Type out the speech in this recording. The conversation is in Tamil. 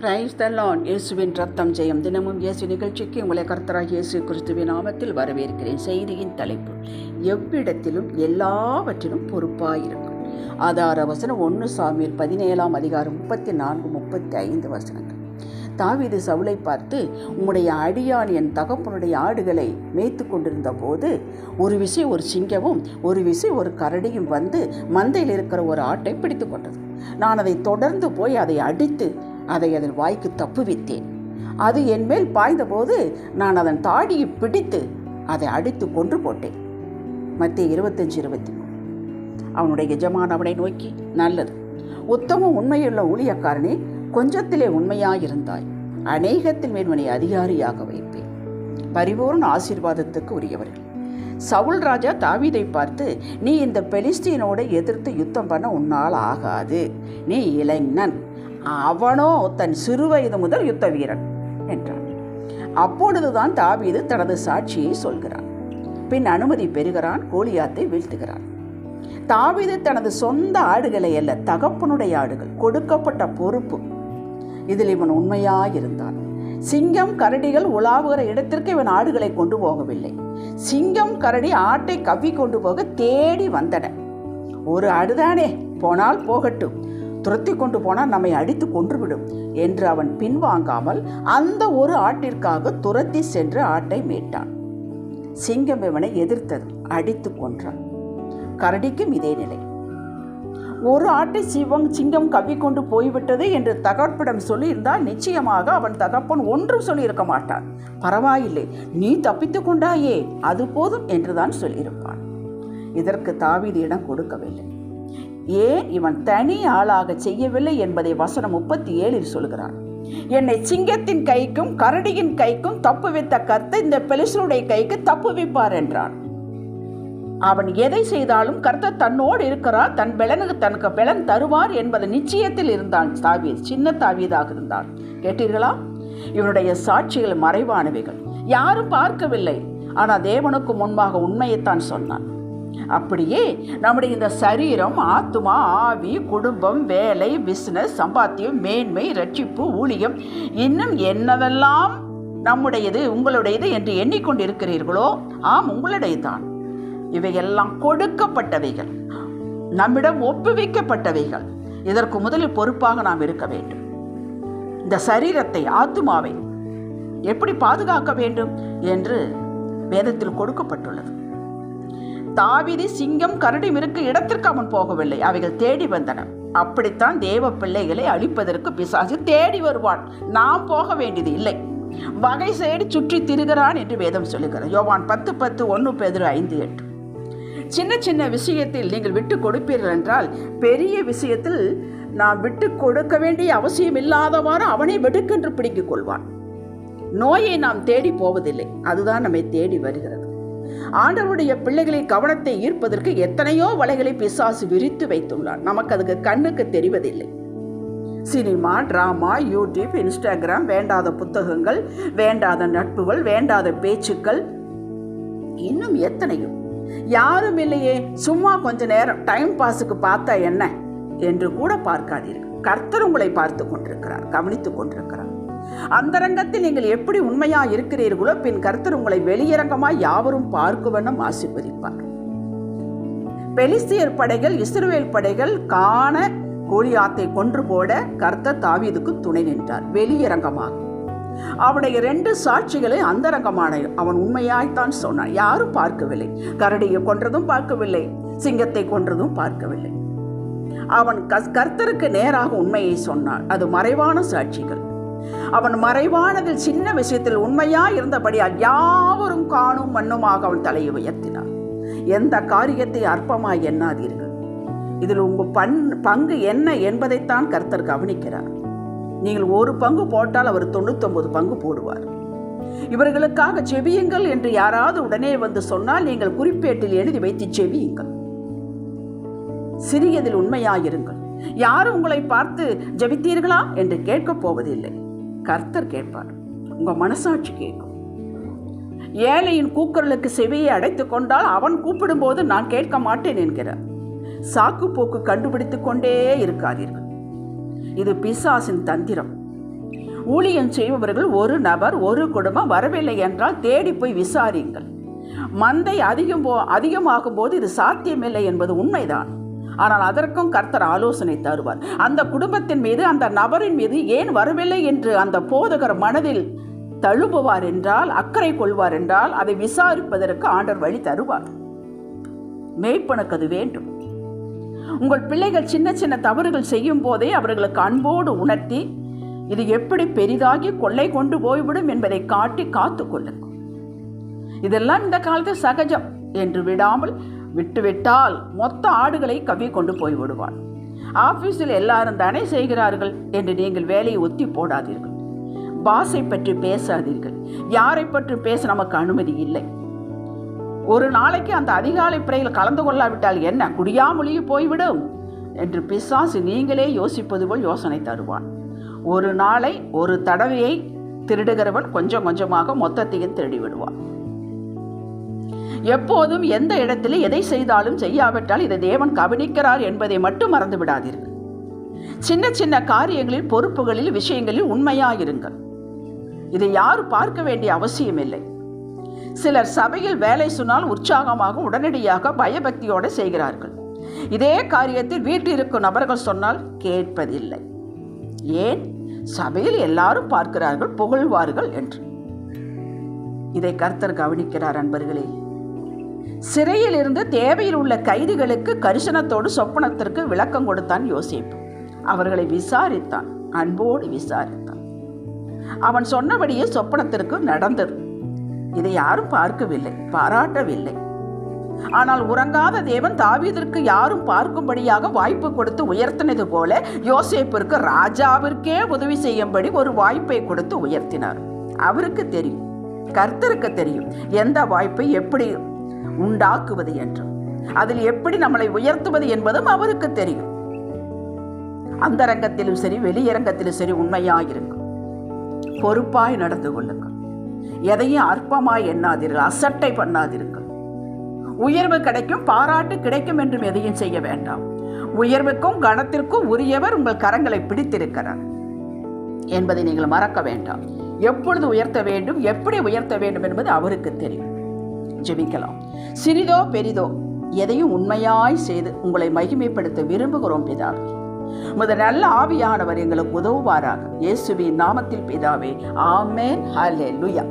பிரைஸ் த லான் இயேசுவின் ரத்தம் ஜெயம். தினமும் இயேசு நிகழ்ச்சிக்கு உங்களை கர்த்தராக இயேசு கிறிஸ்துவின் நாமத்தில் வரவேற்கிறேன். செய்தியின் தலைப்பு எவ்விடத்திலும் எல்லாவற்றிலும் பொறுப்பாயிருக்கும். ஆதார வசனம் ஒன்று சாமியில் பதினேழாம் அதிகாரம் முப்பத்தி நான்கு முப்பத்தி ஐந்து வசனங்கள். தாவிது சவுலை பார்த்து உம்முடைய அடியான் என் தகப்பனுடைய ஆடுகளை மேய்த்து கொண்டிருந்த போது ஒரு விசை ஒரு சிங்கமும் ஒரு விசை ஒரு கரடியும் வந்து மந்தையில் இருக்கிற ஒரு ஆட்டை பிடித்து கொண்டது. நான் அதை தொடர்ந்து போய் அதை அடித்து அதை அதன் வாய்க்கு தப்புவித்தேன். அது என் மேல் பாய்ந்தபோது நான் அதன் தாடியை பிடித்து அதை அடித்து கொன்று போட்டேன். மத்திய இருபத்தஞ்சு இருபத்தி மூணு. அவனுடைய எஜமான் அவனை நோக்கி நல்லது. உத்தம உண்மையுள்ள ஊழியக்காரனே கொஞ்சத்திலே உண்மையாயிருந்தாய். அநேகத்தில் மேன்மனை அதிகாரியாக வைப்பேன். பரிபூர்ண ஆசீர்வாதத்துக்கு உரியவர்கள். சவுல் ராஜா தாவீதை பார்த்து நீ இந்த பெலிஸ்தீனோட எதிர்த்து யுத்தம் பண்ண உன்னால் ஆகாது. நீ இளைஞன். அவனோ தன் சிறுவயது முதல் யுத்த வீரன் என்றான். அப்பொழுதுதான் தாவீது தனது சாட்சியை சொல்கிறான். பின் அனுமதி பெறுகிறான் கோலியாத்தை வீழ்த்துகிறான். தாவீது தனது சொந்த ஆடுகளை அல்ல தகப்பனுடைய ஆடுகள் கொடுக்கப்பட்ட பொறுப்பு. இதில் இவன் உண்மையாயிருந்தான் சிங்கம் கரடிகள் உலாவுகிற இடத்திற்கு இவன் ஆடுகளை கொண்டு போகவில்லை. சிங்கம் கரடி ஆட்டை கவ்வி கொண்டு போக தேடி வந்தன. ஒரு ஆடுதானே போனால் போகட்டும். துரத்தி கொண்டு போனால் நம்மை அடித்து கொன்றுவிடும் என்று அவன் பின்வாங்காமல் அந்த ஒரு ஆட்டிற்காக துரத்தி சென்று ஆட்டை மீட்டான். சிங்கம் இவனை எதிர்த்தது அடித்து கொன்றான். கரடிக்கும் இதே நிலை. ஒரு ஆட்டை சிவம் சிங்கம் கவ்விக்கொண்டு போய்விட்டது என்று தகப்பிடம் சொல்லியிருந்தால் நிச்சயமாக அவன் தகப்பன் ஒன்றும் சொல்லியிருக்க மாட்டான். பரவாயில்லை நீ தப்பித்து கொண்டாயே அது போதும் என்றுதான் சொல்லியிருப்பான். இதற்கு தாவீது இடம் கொடுக்கவில்லை. ஏன் இவன் தனி ஆளாக செய்யவில்லை என்பதை வசனம் முப்பத்தி ஏழில் சொல்கிறான் என்னை சிங்கத்தின் கைக்கும் கரடியின் கைக்கும் தப்பு வைத்த கர்த்த இந்த பெலிசனுடைய கைக்கு தப்பு வைப்பார் என்றான். அவன் எதை செய்தாலும் கர்த்தர் தன்னோடு இருக்கிறார் தன் பலனுக்கு தனக்கு பலன் தருவார் என்பது நிச்சயத்தில் இருந்தான். தாவீது சின்ன தாவீதாக இருந்தான். கேட்டீர்களா? இவனுடைய சாட்சிகள் மறைவானவைகள். யாரும் பார்க்கவில்லை. ஆனால் தேவனுக்கு முன்பாக உண்மையைத்தான் சொன்னான். அப்படியே நம்முடைய இந்த சரீரம் ஆத்துமா ஆவி குடும்பம் வேலை பிஸ்னஸ் சம்பாத்தியம் மேன்மை ரட்சிப்பு ஊழியம் இன்னும் என்னவெல்லாம் நம்முடையது உங்களுடையது என்று எண்ணிக்கொண்டிருக்கிறீர்களோ ஆம் உங்களுடையதான் இவையெல்லாம் கொடுக்கப்பட்டவைகள். நம்மிடம் ஒப்புவிக்கப்பட்டவைகள். இதற்கு முதலில் பொறுப்பாக நாம் இருக்க வேண்டும். இந்த சரீரத்தை ஆத்துமாவை எப்படி பாதுகாக்க வேண்டும் என்று வேதத்தில் கொடுக்கப்பட்டுள்ளது. தாவிதி சிங்கம் கரடி மிருக்கு இடத்திற்கு அவன் போகவில்லை. அவைகள் தேடி வந்தன. அப்படித்தான் தேவ பிள்ளைகளை அழிப்பதற்கு பிசாசு தேடி வருவான். நாம் போக வேண்டியது இல்லை. வகை சேடி சுற்றி திரிகிறான் என்று வேதம் சொல்லுகிறது. யோவான் பத்து பத்து ஒன்று பேதிரு ஐந்து எட்டு. சின்ன சின்ன விஷயத்தில் நீங்கள் விட்டு கொடுப்பீர்கள் என்றால் பெரிய விஷயத்தில் நாம் விட்டு கொடுக்க வேண்டிய அவசியம் இல்லாதவாறு அவனை வெடுக்கென்று பிடிக்கிக் கொள்வான். நோயை நாம் தேடி போவதில்லை. அதுதான் நம்மை தேடி வருகிறது. ஆண்டவருடைய பிள்ளைகளின் கவனத்தை ஈர்ப்பதற்கு எத்தனையோ வலைகளை பிசாசு விரித்து வைத்துள்ளார் நமக்கு அதுக்கு கண்ணுக்கு தெரிவதில்லை. சினிமா டிராமா யூடியூப் இன்ஸ்டாகிராம் வேண்டாத புத்தகங்கள் வேண்டாத நட்புகள் வேண்டாத பேச்சுக்கள் இன்னும் எத்தனையும் யாரும் இல்லையே சும்மா கொஞ்ச நேரம் டைம் பாஸுக்கு பார்த்தா என்ன? என்று கூட பார்க்காதீர்கள். கர்த்தர் உங்களை பார்த்து கொண்டிருக்கிறார் கவனித்துக் கொண்டிருக்கிறார். அந்தரங்கத்தில் நீங்கள் எப்படி உண்மையா இருக்கிறீர்களோ பின் கர்த்தர் உங்களை வெளியரங்கமாய் யாவரும் பார்க்குவனும் ஆசிர்வதிப்பார். பெலிஸ்தியர் படைகள் இஸ்ரேல் படைகள் காண கோலியாத்தை கொன்று போட கர்த்தர் தாவீதுக்கு துணை நின்றார் வெளியரங்கமாக. அவனுடைய ரெண்டு சாட்சிகளை அந்தரங்கமான அவன் உண்மையாய்த்தான் சொன்னான். யாரும் பார்க்கவில்லை. கரடியை கொன்றதும் பார்க்கவில்லை. சிங்கத்தை கொன்றதும் பார்க்கவில்லை. அவன் கர்த்தருக்கு நேராக உண்மையை சொன்னான். அது மறைவான சாட்சிகள். அவன் மறைவானதில் சின்ன விஷயத்தில் உண்மையா இருந்தபடியால் யாவரும் காணும் மண்ணுமாக அவன் தலையை உயர்த்தினான் எந்த காரியத்தை அற்பமாய் எண்ணாதீர்கள். இதில் உங்கள் பண் பங்கு என்ன என்பதைத்தான் கர்த்தர் கவனிக்கிறார். நீங்கள் ஒரு பங்கு போட்டால் அவர் தொண்ணூத்தொன்பது பங்கு போடுவார். இவர்களுக்காக செவியுங்கள் என்று யாராவது உடனே வந்து சொன்னால் நீங்கள் குறிப்பேட்டில் எழுதி வைத்து செவியுங்கள். சிறியதில் உண்மையாயிருங்கள் யாரும் உங்களை பார்த்து ஜபித்தீர்களா? என்று கேட்கப் போவதில்லை. கர்த்தர் கேட்பார். உங்கள் மனசாட்சி கேட்கும். ஏழையின் கூக்குரலுக்கு செவியை அடைத்து கொண்டால் அவன் கூப்பிடும்போது நான் கேட்க மாட்டேன் என்கிறார். சாக்கு போக்கு கண்டுபிடித்து கொண்டே இருக்காதீர்கள். இது பிசாசின் தந்திரம். ஊழியம் செய்பவர்கள் ஒரு நபர் ஒரு குடும்பம் வரவில்லை என்றால் தேடி போய் விசாரியுங்கள். மந்தை அதிகம் போ அதிகமாகும் போது இது சாத்தியமில்லை என்பது உண்மைதான். ஆனால் அதற்கும் கர்த்தர் ஆலோசனை தருவார். அந்த குடும்பத்தின் மீது அந்த நபரின் மீது ஏன் வரவில்லை என்று அந்த போதகர் மனதில் தழும்புவார் என்றால் அக்கறை கொள்வார் என்றால் அதை விசாரிப்பதற்கு ஆண்டர் வழி தருவார். மேய்ப்பனுக்கு அது வேண்டும். உங்கள் பிள்ளைகள் சின்ன சின்ன தவறுகள் செய்யும் போதே அவர்களுக்கு அன்போடு உணர்த்தி இது எப்படி பெரிதாகி கொள்ளை கொண்டு போய்விடும் என்பதை காட்டி காத்துக்கொள்ளுங்கள் இதெல்லாம் இந்த காலத்தில் சகஜம் என்று விடாமல் விட்டுவிட்டால் மொத்த ஆடுகளை கவி கொண்டு போய் விடுவான் ஆபீஸில் எல்லாரும் தானே செய்கிறார்கள் என்று நீங்கள் வேலையை ஒத்தி போடாதீர்கள். பாஸை பற்றி பேசாதீர்கள். யாரை பற்றி பேச நமக்கு அனுமதி இல்லை. ஒரு நாளைக்கு அந்த அதிகாலை பிறையில் கலந்து கொள்ளாவிட்டால் என்ன? குடியாமொழியே போய்விடும் என்று பிசாசு நீங்களே யோசிப்பது போல் யோசனை தருவான். ஒரு நாளை ஒரு தடவையை திருடுகிறவன் கொஞ்சம் கொஞ்சமாக மொத்தத்தையும் திருடி விடுவான் எப்போதும் எந்த இடத்தில் எதை செய்தாலும் செய்யாவிட்டால் இதை தேவன் கவனிக்கிறார் என்பதை மட்டும் மறந்து விடாதீர்கள் சின்ன சின்ன காரியங்களில் பொறுப்புகளில் விஷயங்களில் உண்மையாயிருங்கள். இதை யாரும் பார்க்க வேண்டிய அவசியமில்லை. சிலர் சபையில் வேலை சொன்னால் உற்சாகமாக உடனடியாக பயபக்தியோடு செய்கிறார்கள். இதே காரியத்தில் வீட்டில் இருக்கும் நபர்கள் சொன்னால் கேட்பதில்லை. ஏன்? சபையில் எல்லாரும் பார்க்கிறார்கள் புகழ்வார்கள் என்று. இதை கர்த்தர் கவனிக்கிறார் அன்பர்களே. சிறையில் இருந்து தேவையில் உள்ள கைதிகளுக்கு கரிசனத்தோடு சொப்பனத்திற்கு விளக்கம் கொடுத்தான் யோசிப்பு. அவர்களை விசாரித்தான் அன்போடு விசாரித்தான். அவன் சொன்னபடியே சொப்பனத்திற்கு நடந்தது. இதை யாரும் பார்க்கவில்லை பாராட்டவில்லை. ஆனால் உறங்காத தேவன் தாவீதிற்கு யாரும் பார்க்கும்படியாக வாய்ப்பு கொடுத்து உயர்த்தினது போல யோசேப்பிற்கு ராஜாவிற்கே உதவி செய்யும்படி ஒரு வாய்ப்பை கொடுத்து உயர்த்தினார். அவருக்கு தெரியும் கர்த்தருக்கு தெரியும் எந்த வாய்ப்பை எப்படி உண்டாக்குவது என்று. அதில் எப்படி நம்மளை உயர்த்துவது என்பதும் அவருக்கு தெரியும். அந்த ரங்கத்திலும் சரி வெளியரங்கத்திலும் சரி உண்மையாயிருக்கும் பொறுப்பாய் நடந்து கொள்ளுங்கள். எதையும் அற்பமாய் எண்ணாதீர்கள் அசட்டை பண்ணாதீர்கள். உயர்வு கிடைக்கும் பாராட்டு கிடைக்கும் என்றும் எதையும் செய்ய வேண்டாம். உயர்வுக்கும் கணத்திற்கும் உரியவர் உங்கள் கரங்களை பிடித்திருக்கிறார் என்பதை நீங்கள் மறக்க வேண்டாம். எப்பொழுது உயர்த்த வேண்டும் எப்படி உயர்த்த வேண்டும் என்பது அவருக்கு தெரியும். ஜெபிக்கலாம். சிறிதோ பெரிதோ எதையும் உண்மையாய் செய்து உங்களை மகிமைப்படுத்த விரும்புகிறோம் பிதாவே. முத நல்ல ஆவியானவர் எங்களுக்கு உதவுவாராக. இயேசுவின் நாமத்தில் பிதாவே. ஆமேன். லுயா